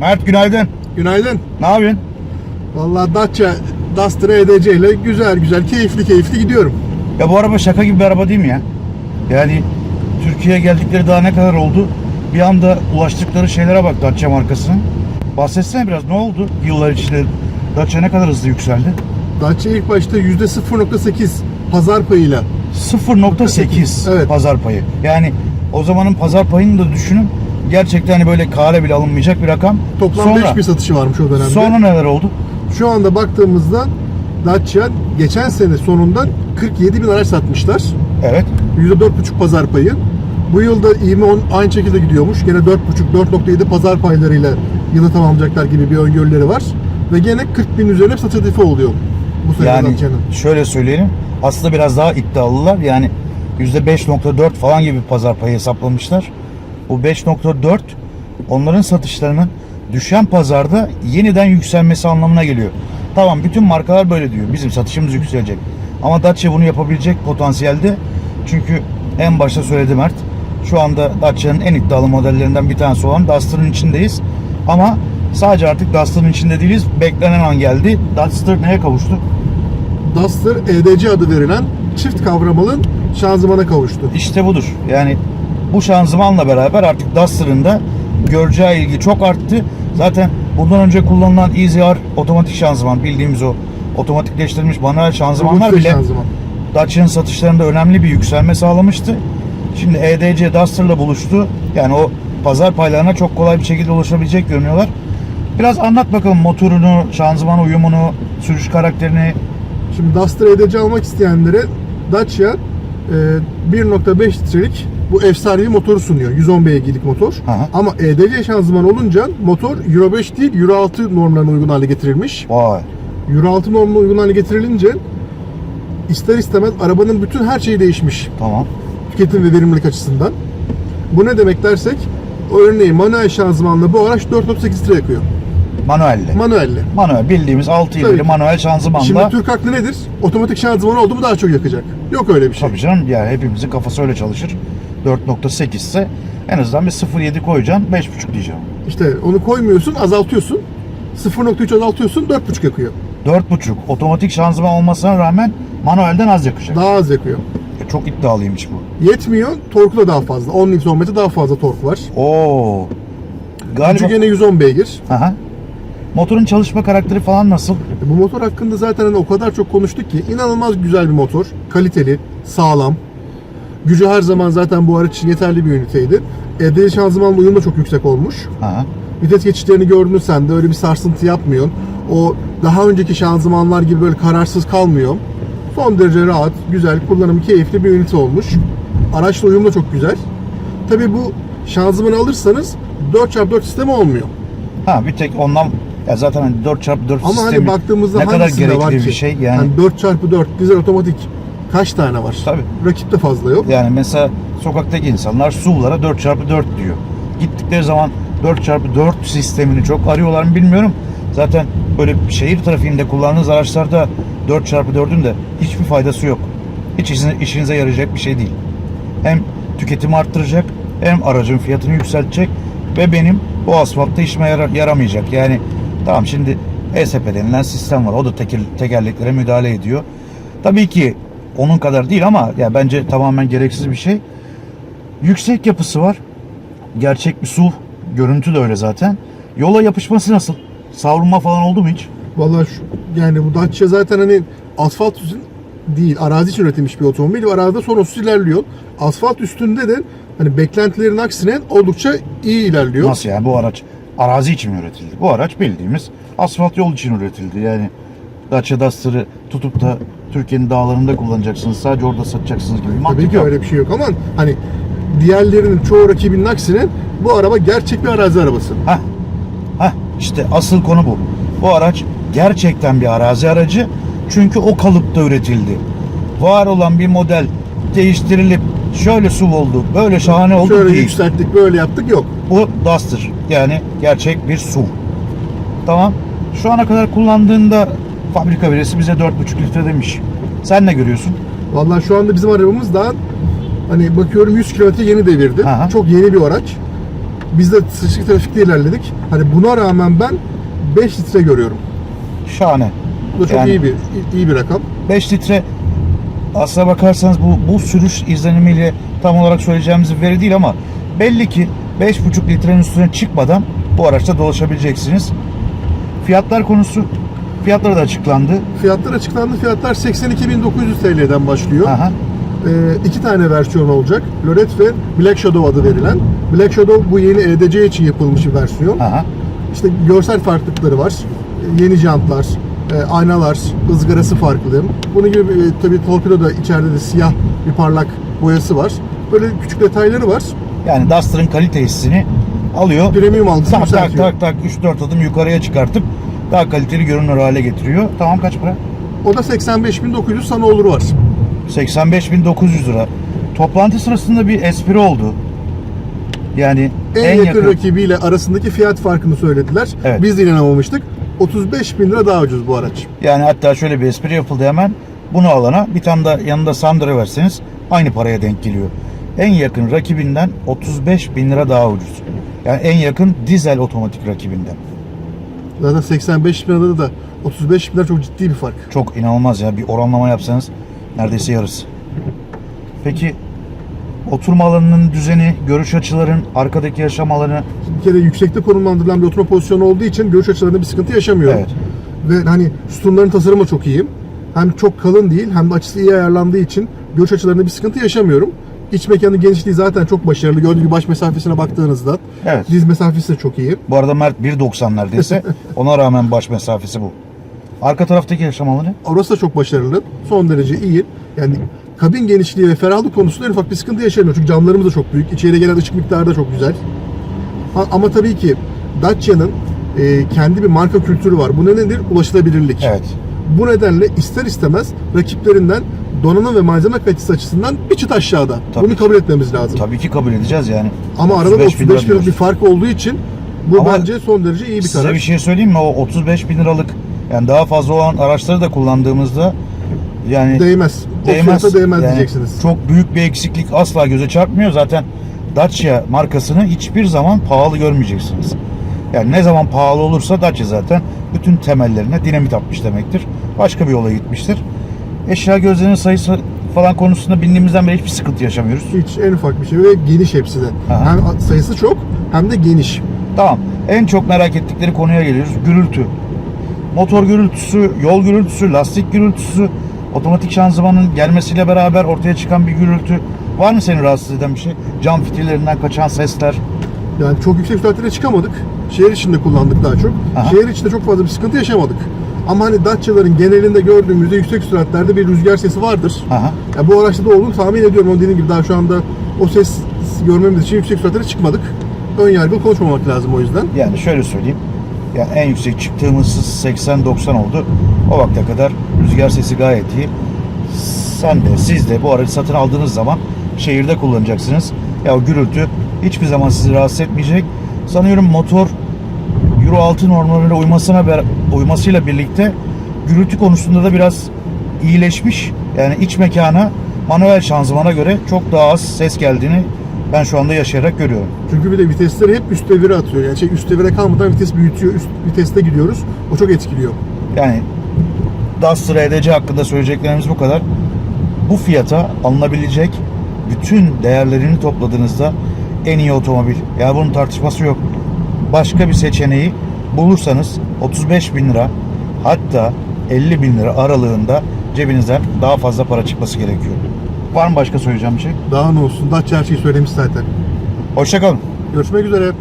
Mert günaydın. Günaydın. Ne yapıyorsun? Vallahi Dacia Duster EDC ile güzel güzel keyifli keyifli gidiyorum. Ya bu araba şaka gibi bir araba değil mi ya? Yani Türkiye'ye geldikleri daha ne kadar oldu? Bir anda ulaştıkları şeylere bak Dacia markasının. Bahsetsene biraz ne oldu yıllar içinde? Dacia ne kadar hızlı yükseldi? Dacia ilk başta %0.8 pazar payıyla 0.8 Evet. pazar payı. Yani o zamanın pazar payını da düşünün. Gerçekten hani böyle kale bile alınmayacak bir rakam. toplam sonra, 5000 satışı varmış o dönemde. Sonra neler oldu? Şu anda baktığımızda Dacia geçen sene sonunda 47 bin araç satmışlar. Evet. %4.5 pazar payı. Bu yılda on- aynı şekilde gidiyormuş. Gene 4.5-4.7 pazar paylarıyla yılı tamamlayacaklar gibi bir öngörüleri var. Ve gene 40 bin üzerine satış hedefi oluyor bu sene Yani Dacia'nın. şöyle söyleyelim. Aslında biraz daha iddialılar. Yani %5.4 falan gibi pazar payı hesaplamışlar. Bu 5.4 onların satışlarının düşen pazarda yeniden yükselmesi anlamına geliyor. Tamam bütün markalar böyle diyor. Bizim satışımız yükselecek. Ama Dacia bunu yapabilecek potansiyelde. Çünkü en başta söyledi Mert. Şu anda Dacia'nın en iddialı modellerinden bir tanesi olan Duster'ın içindeyiz. Ama sadece artık Duster'ın içinde değiliz. Beklenen an geldi. Duster neye kavuştu? Duster EDC adı verilen çift kavramalı şanzımana kavuştu. İşte budur. Yani bu şanzımanla beraber artık Duster'ın da göreceği ilgi çok arttı. Zaten bundan önce kullanılan EasyR otomatik şanzıman bildiğimiz o otomatikleştirilmiş manuel şanzımanlar bile şanzıman. Dacia'nın satışlarında önemli bir yükselme sağlamıştı. Şimdi EDC Duster'la buluştu. Yani o pazar paylarına çok kolay bir şekilde ulaşabilecek görünüyorlar. Biraz anlat bakalım motorunu, şanzıman uyumunu, sürüş karakterini. Şimdi Duster EDC almak isteyenlere Dacia e, 1.5 litrelik bu efsanevi motoru sunuyor. 110 beygirlik motor. Aha. Ama EDC şanzıman olunca motor Euro 5 değil Euro 6 normlarına uygun hale getirilmiş. Vay. Euro 6 normuna uygun hale getirilince ister istemez arabanın bütün her şeyi değişmiş. Tamam. Tüketim ve verimlilik açısından. Bu ne demek dersek örneğin manuel şanzımanla bu araç 4.8 litre yakıyor. Manuelle. Manuelle. Manuel bildiğimiz 6 Tabii ileri manuel şanzımanla. Şimdi Türk haklı nedir? Otomatik şanzıman oldu mu daha çok yakacak. Yok öyle bir şey. Tabii canım yani hepimizin kafası öyle çalışır. 4.8 ise en azından bir 0.7 koyacaksın 5.5 diyeceğim. İşte onu koymuyorsun, azaltıyorsun. 0.3 azaltıyorsun, 4.5 yakıyor. 4.5 otomatik şanzıman olmasına rağmen manuelden az yakacak. Daha az yakıyor. E, Çok iddialıymış bu. Yetmiyor, torku da daha fazla. 10 Nm daha fazla tork var. Oo. Galiba. Gücü gene 110 beygir. Aha. Motorun çalışma karakteri falan nasıl? E, Bu motor hakkında zaten hani o kadar çok konuştuk ki inanılmaz güzel bir motor. Kaliteli, sağlam. Gücü her zaman zaten bu araç için yeterli bir üniteydi. EDC şanzımanla uyum da çok yüksek olmuş. Aha. Vites geçişlerini gördün sen de öyle bir sarsıntı yapmıyor. O daha önceki şanzımanlar gibi böyle kararsız kalmıyor. Son derece rahat, güzel, kullanımı keyifli bir ünite olmuş. Araçla uyum da çok güzel. Tabii bu şanzımanı alırsanız 4x4 sistemi olmuyor. Ha bir tek ondan ya zaten hani 4x4 Ama sistemi hani baktığımızda ne kadar hangisinde var gerekli ki? bir şey yani. Hani 4x4 dizel otomatik kaç tane var? Tabii. Rakipte fazla yok. Yani mesela sokaktaki insanlar SUV'lara 4x4 diyor. Gittikleri zaman 4x4 sistemini çok arıyorlar mı bilmiyorum. Zaten böyle şehir trafiğinde kullandığınız araçlarda 4x4'ün de hiçbir faydası yok. Hiç işinize, işinize yarayacak bir şey değil. Hem tüketimi arttıracak hem aracın fiyatını yükseltecek ve benim bu asfaltta işime yara- yaramayacak. Yani tamam şimdi ESP denilen sistem var. O da teker, tekerleklere müdahale ediyor. Tabii ki onun kadar değil ama ya bence tamamen gereksiz bir şey. Yüksek yapısı var. Gerçek bir SUV. Görüntü de öyle zaten. Yola yapışması nasıl? Savrulma falan oldu mu hiç? Vallahi şu, yani bu Dacia zaten hani asfalt için değil, arazi için üretilmiş bir otomobil ve arazide sorunsuz ilerliyor. Asfalt üstünde de hani beklentilerin aksine oldukça iyi ilerliyor. Nasıl yani bu araç arazi için mi üretildi? Bu araç bildiğimiz asfalt yol için üretildi. Yani Dacia Duster'ı tutup da Türkiye'nin dağlarında kullanacaksınız. Sadece orada satacaksınız gibi mantık Tabii ki yok. öyle bir şey yok ama hani diğerlerinin çoğu rakibinin aksine bu araba gerçek bir arazi arabası. Heh, heh, işte asıl konu bu. Bu araç gerçekten bir arazi aracı. Çünkü o kalıpta üretildi. Var olan bir model değiştirilip şöyle SUV oldu, böyle şahane oldu Şöyle değil. yükselttik, böyle yaptık yok. Bu Duster. Yani gerçek bir SUV. Tamam. Şu ana kadar kullandığında fabrika verisi bize 4,5 litre demiş. Sen ne görüyorsun? Vallahi şu anda bizim arabamız daha hani bakıyorum 100 kilometre yeni devirdi. Aha. Çok yeni bir araç. Biz de sıçık trafikte ilerledik. Hani buna rağmen ben 5 litre görüyorum. Şahane. Bu da çok Yani- iyi bir iyi bir rakam. 5 litre aslına bakarsanız bu, bu sürüş izlenimiyle tam olarak söyleyeceğimiz bir veri değil ama belli ki 5,5 litrenin üstüne çıkmadan bu araçta dolaşabileceksiniz. Fiyatlar konusu fiyatları da açıklandı. Fiyatlar açıklandı. Fiyatlar 82.900 TL'den başlıyor. Aha. Ee, iki tane versiyon olacak. Loret ve Black Shadow adı verilen. Black Shadow bu yeni EDC için yapılmış bir versiyon. Aha. İşte görsel farklılıkları var. Ee, Yeni jantlar, e, aynalar, ızgarası farklı. Bunun gibi e, tabii torpido da içeride de siyah bir parlak boyası var. Böyle küçük detayları var. Yani Duster'ın kalite hissini alıyor. Premium algısı tak tak yükseltiyor. tak tak 3-4 adım yukarıya çıkartıp daha kaliteli görünür hale getiriyor. Tamam kaç para? O da 85.900 sana olur var. 85.900 lira. Toplantı sırasında bir espri oldu. Yani En, yakın, rakibiyle arasındaki fiyat farkını söylediler. Evet. Biz de inanamamıştık. 35 bin lira daha ucuz bu araç. Yani hatta şöyle bir espri yapıldı hemen. Bunu alana bir tane de yanında Sandra verseniz aynı paraya denk geliyor. En yakın rakibinden 35 bin lira daha ucuz. Yani en yakın dizel otomatik rakibinden. Zaten 85 bin lirada da 35 bin lira çok ciddi bir fark. Çok inanılmaz ya. Bir oranlama yapsanız neredeyse yarısı. Peki oturma alanının düzeni, görüş açıların, arkadaki yaşam alanı Bir kere yüksekte konumlandırılan bir oturma pozisyonu olduğu için görüş açılarında bir sıkıntı yaşamıyorum. Evet. Ve hani sütunların tasarımı çok iyi. Hem çok kalın değil hem de açısı iyi ayarlandığı için görüş açılarında bir sıkıntı yaşamıyorum. İç mekanın genişliği zaten çok başarılı. Gördüğünüz gibi baş mesafesine baktığınızda Evet. diz mesafesi de çok iyi. Bu arada Mert 1.90 neredeyse. Ona rağmen baş mesafesi bu. Arka taraftaki yaşam alanı Orası da çok başarılı. Son derece iyi. Yani kabin genişliği ve ferahlık konusunda en ufak bir sıkıntı yaşamıyor. Çünkü camlarımız da çok büyük. İçeriye gelen ışık miktarı da çok güzel. Ama tabii ki Dacia'nın e, kendi bir marka kültürü var. Bu ne nedir? Ulaşılabilirlik. Evet. Bu nedenle ister istemez rakiplerinden donanım ve malzeme kalitesi açısından bir çıt aşağıda. Tabii Bunu ki. kabul etmemiz lazım. Tabii ki kabul edeceğiz yani. Ama arada 35 bin 35 lira bin liralık diyoruz. bir fark olduğu için bu Ama bence son derece iyi bir Size karar. bir şey söyleyeyim mi? O 35 bin liralık yani daha fazla olan araçları da kullandığımızda yani Değmez. O değmez. fiyata değmez Yani diyeceksiniz. Çok büyük bir eksiklik asla göze çarpmıyor. Zaten Dacia markasını hiçbir zaman pahalı görmeyeceksiniz. Yani ne zaman pahalı olursa Dacia zaten bütün temellerine dinamit atmış demektir. Başka bir yola gitmiştir. Eşya gözlerinin sayısı falan konusunda bindiğimizden beri hiçbir sıkıntı yaşamıyoruz. Hiç en ufak bir şey ve geniş hepsi de. Aha. Hem sayısı çok hem de geniş. Tamam. En çok merak ettikleri konuya geliyoruz. Gürültü. Motor gürültüsü, yol gürültüsü, lastik gürültüsü, otomatik şanzımanın gelmesiyle beraber ortaya çıkan bir gürültü. Var mı seni rahatsız eden bir şey? Cam fitillerinden kaçan sesler. Yani çok yüksek süratlere çıkamadık. Şehir içinde kullandık daha çok. Aha. Şehir içinde çok fazla bir sıkıntı yaşamadık. Ama hani Dacia'ların genelinde gördüğümüzde yüksek süratlerde bir rüzgar sesi vardır. Aha. Ya bu araçta da olduğunu tahmin ediyorum. Ama dediğim gibi daha şu anda o ses görmemiz için yüksek süratlere çıkmadık. Ön yargılı konuşmamak lazım o yüzden. Yani şöyle söyleyeyim. Yani en yüksek çıktığımız 80-90 oldu. O vakte kadar rüzgar sesi gayet iyi. Sen de siz de bu aracı satın aldığınız zaman şehirde kullanacaksınız. Ya o gürültü hiçbir zaman sizi rahatsız etmeyecek. Sanıyorum motor Euro 6 normlarına uymasına uymasıyla birlikte gürültü konusunda da biraz iyileşmiş. Yani iç mekana manuel şanzımana göre çok daha az ses geldiğini ben şu anda yaşayarak görüyorum. Çünkü bir de vitesleri hep üst devire atıyor. Yani şey üst devire kalmadan vites büyütüyor. Üst viteste gidiyoruz. O çok etkiliyor. Yani Duster EDC hakkında söyleyeceklerimiz bu kadar. Bu fiyata alınabilecek bütün değerlerini topladığınızda en iyi otomobil. Yani bunun tartışması yok. Başka bir seçeneği bulursanız 35 bin lira hatta 50 bin lira aralığında cebinizden daha fazla para çıkması gerekiyor. Var mı başka söyleyeceğim bir şey? Daha ne olsun? Dacia her şeyi söylemiş zaten. Hoşçakalın. Görüşmek üzere.